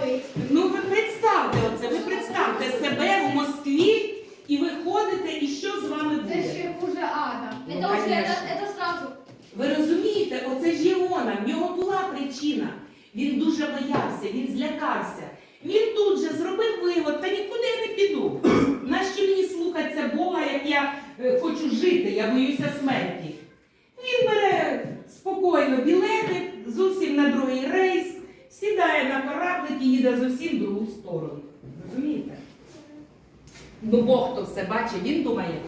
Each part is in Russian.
підпалити. ну ви представте оце, ви представте себе в Москві і ви ходите, і що з вами Це буде? ще хуже ада. Ну, Это уже, конечно. это, это сразу. Ви розумієте, оце ж Єона, в нього була причина. Він дуже боявся, він злякався. Він тут же зробив вивод, та нікуди я не піду. Нащо мені слухатися Бога, як я е, хочу жити, я боюся смерті. Він бере спокійно білети, зовсім на другий рейс, сідає і їде зовсім в другу сторону. Розумієте? Ну, Бог то все бачить, він думає,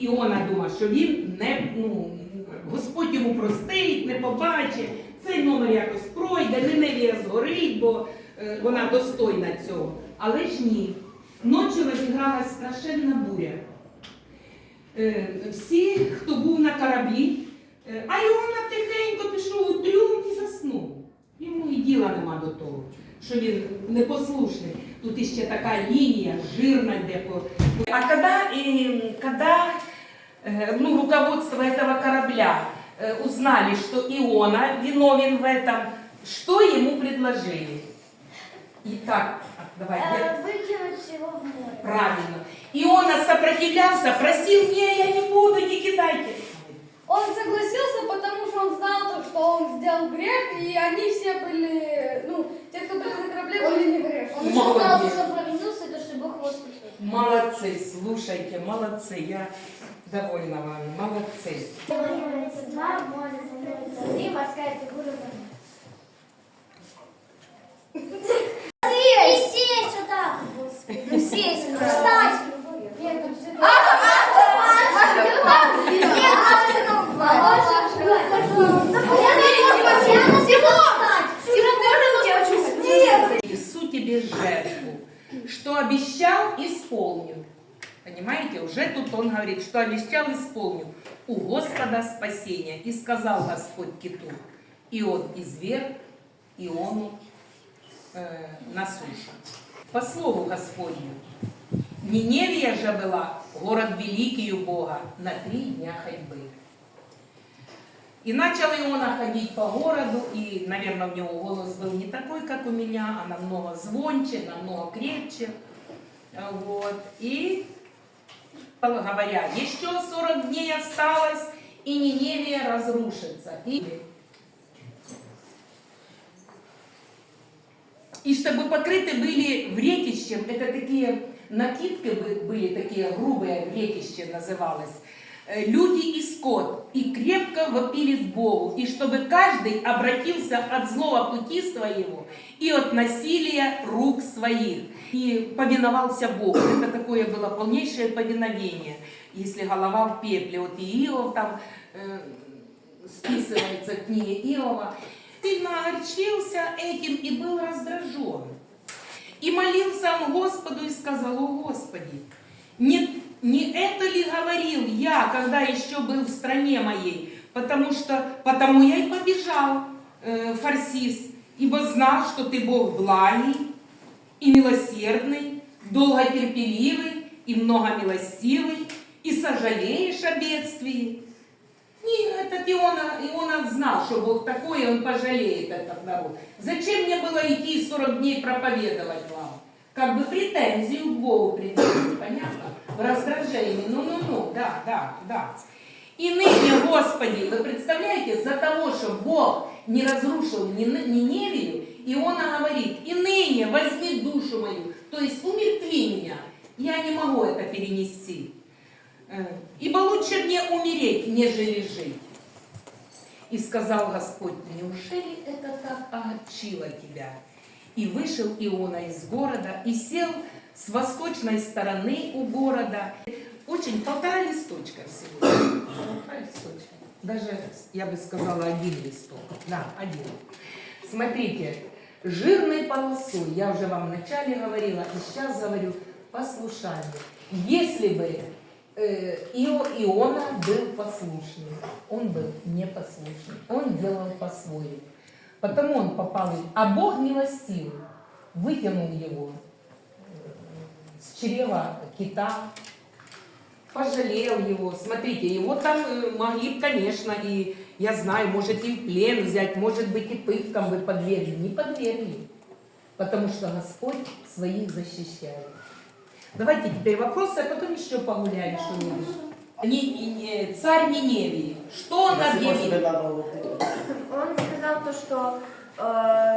Іона думає, що він не, ну, Господь йому простить, не побачить, цей номер якось пройде, Ниневія згорить, бо е, вона достойна цього. Але ж ні. Ночі розігралась страшенна буря. Е, всі, хто був на кораблі, е, а Іона тихенько пішов у трюм і заснув. Йому і діла нема до того, що він непослушний. Тут іще така лінія, жирна йде по. А когда, э, когда э, ну, руководство этого корабля э, узнали, что Иона виновен в этом, что ему предложили? Итак, давай, я- Выкинуть его в море. правильно. Иона сопротивлялся, просил, не, я не буду, не кидайте. Он согласился, потому он сделал грех, и они все были, ну, те, кто были на корабле, были не грешны. Он еще знал, что провинился, то, что Бог его спасет. Молодцы, слушайте, молодцы, я довольна вами, молодцы. Два, становится три, морская фигура Сесть! Сесть сюда! Ну сесть, встать! Нет, там все... Несу тебе жертву, что обещал, исполнил. Понимаете, уже тут он говорит, что обещал, исполнил. У Господа спасение. И сказал Господь киту, и он изверг Иону э, на суше. По слову Господню. Ниневия же была город великий у Бога на три дня ходьбы. И начал Иона ходить по городу, и, наверное, у него голос был не такой, как у меня, а намного звонче, намного крепче. Вот. И говоря, еще 40 дней осталось, и Ниневия разрушится. И, и чтобы покрыты были вретищем, это такие накидки бы- были, такие грубые, вретище называлось, люди и скот, и крепко вопили к Богу, и чтобы каждый обратился от злого пути своего и от насилия рук своих, и повиновался Богу. Это такое было полнейшее повиновение, если голова в пепле. Вот и Иов там э, списывается в книге Иова. Сильно огорчился этим и был раздражен. И молился он Господу и сказал, о Господи, не, не это ли говорил я, когда еще был в стране моей? Потому что, потому я и побежал, э, Фарсис, ибо знал, что ты Бог благий и милосердный, долготерпеливый и многомилостивый, и сожалеешь о бедствии. Не, этот Иона, Иона знал, что Бог такой, и он пожалеет этот народ. Зачем мне было идти 40 дней проповедовать вам? Как бы претензию к Богу предъявить? В. Ну-ну-ну, да, да, да. И ныне, Господи, вы представляете, за того, что Бог не разрушил Нин- Ниневию, Иона говорит, и ныне возьми душу мою, то есть умертви меня. Я не могу это перенести. Э, Ибо лучше мне умереть, нежели жить. И сказал Господь, неужели это так огорчило тебя? И вышел Иона из города и сел с восточной стороны у города. Очень полтора листочка всего. Полтора листочка. Даже, я бы сказала, один листок. Да, один. Смотрите, жирной полосой, я уже вам вначале говорила, и сейчас говорю, послушание. Если бы э, Ио, Иона был послушным, он был непослушный, он делал по-своему. Потому он попал, а Бог милостивый, вытянул его с чрева кита, пожалел его. Смотрите, его там э, могли, конечно, и, я знаю, может и в плен взять, может быть и пыткам бы подвергли. Не подвергли, потому что Господь своих защищает. Давайте теперь вопросы, а потом еще погуляем что-нибудь. Ни- ни- царь Ниневии. Что он объявил? Он сказал то, что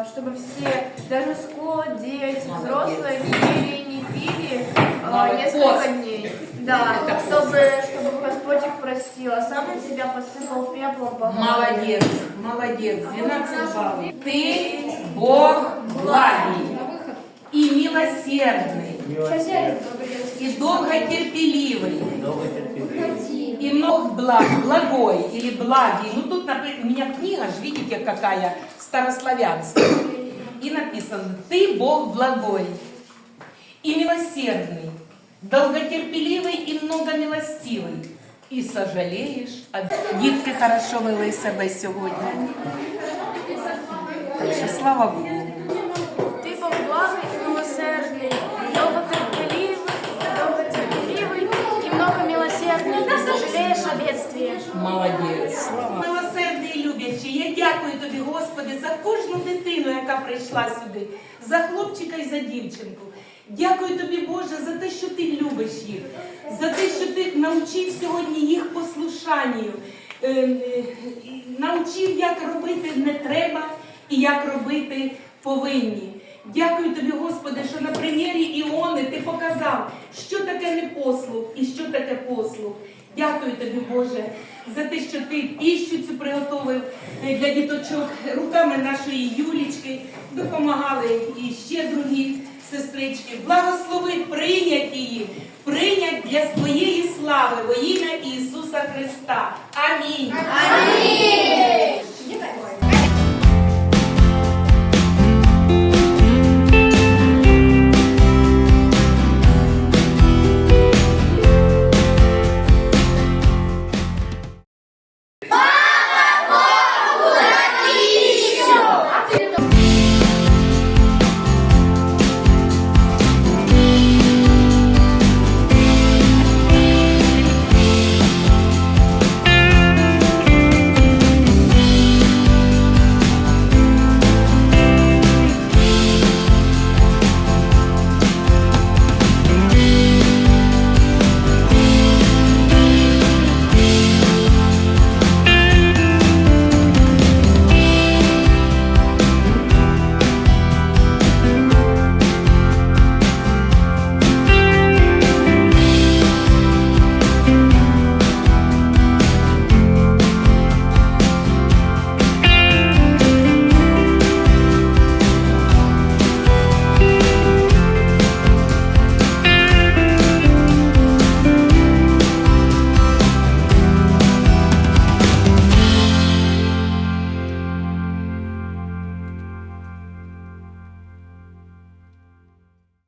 чтобы все, даже скот, дети, взрослые, не ели и не пили э, несколько дней. Да, чтобы, чтобы Господь их простил, а сам он себя посыпал пеплом по. Молодец, молодец, 12 баллов. Ты Бог благий и милосердный, и долготерпеливый, и много благ, благой или благий. Ну тут напи- у меня книга, ж видите, какая старославянская. И написано, ты Бог благой и милосердный, долготерпеливий і многомилостивий. І сожалієш. А дітки хорошо вели себе сьогодні. Так що слава Богу. Ты Бог благий и милосердный, Господи, за кожну дитину, яка прийшла сюди, за хлопчика і за дівчинку. Дякую тобі, Боже, за те, що ти любиш їх, за те, що ти навчив сьогодні їх послушанню, е, е, навчив, як робити не треба і як робити повинні. Дякую тобі, Господи, що на примірі Іони ти показав, що таке непослух і що таке послух. Дякую тобі, Боже, за те, що ти піщу цю приготовив для діточок руками нашої Юлічки, допомагали і ще другі сестрички. Благослови прийнять її, прийнять для своєї слави во ім'я Ісуса Христа. Амінь. Амінь.